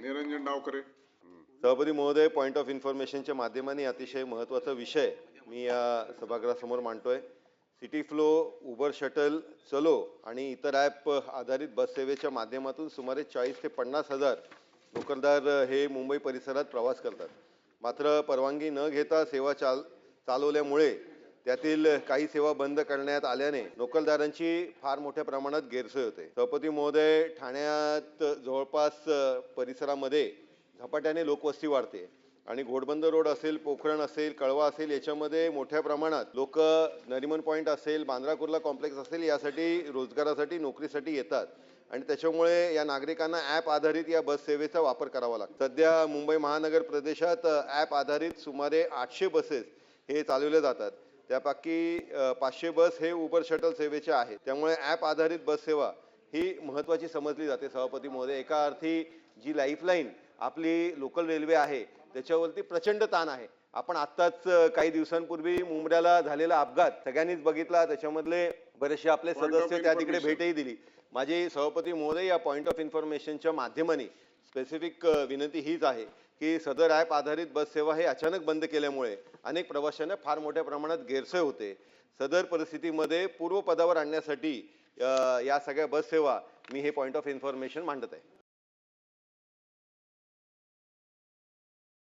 निरंजन डावकरे सभापती महोदय point of इन्फॉर्मेशनच्या माध्यमाने अतिशय महत्त्वाचा विषय मी या सभागृहासमोर मांडतोय. City flow Uber shuttle Chalo आणि इतर ॲप आधारित बस सेवेच्या माध्यमातून सुमारे चाळीस ते पन्नास हजार नोकरदार हे मुंबई परिसरात प्रवास करतात. मात्र परवानगी न घेता सेवा चाल चालवल्यामुळे त्यातील काही सेवा बंद करण्यात आल्याने नोकलदारांची फार मोठ्या प्रमाणात गैरसोय होते. सभापती महोदय ठाण्यात जवळपास परिसरामध्ये झपाट्याने लोकवस्ती वाढते आणि घोडबंदर रोड असेल पोखरण असेल कळवा असेल याच्यामध्ये मोठ्या प्रमाणात लोक नरिमन पॉईंट असेल बांद्रा कुर्ला कॉम्प्लेक्स असेल यासाठी रोजगारासाठी नोकरीसाठी येतात. आणि त्याच्यामुळे या नागरिकांना ॲप आधारित या बस सेवेचा वापर करावा लागतो. सध्या मुंबई महानगर प्रदेशात ॲप आधारित सुमारे आठशे बसेस हे चालवले जातात. त्यापैकी पाचशे बस हे उबर शटल सेवेचे आहेत. त्यामुळे ॲप आधारित बस सेवा ही महत्त्वाची समजली जाते सभापती महोदय. एका अर्थी जी लाईफलाईन आपली लोकल रेल्वे आहे त्याच्यावरती प्रचंड ताण आहे. आपण आत्ताच काही दिवसांपूर्वी मुंबऱ्याला झालेला अपघात सगळ्यांनीच बघितला. त्याच्यामधले बरेचसे आपले सदस्य त्या तिकडे. भेटही दिली. माझी सभापती महोदय या पॉईंट ऑफ इन्फॉर्मेशनच्या माध्यमाने स्पेसिफिक विनंती हीच आहे. की सदर ॲप आधारित बस सेवा हे अचानक बंद केल्यामुळे अनेक प्रवाशांना फार मोठ्या प्रमाणात गैरसोय होते. सदर परिस्थितीमध्ये पूर्वपदावर आणण्यासाठी या सगळ्या बस सेवा मी हे पॉईंट ऑफ इन्फॉर्मेशन मांडत आहे.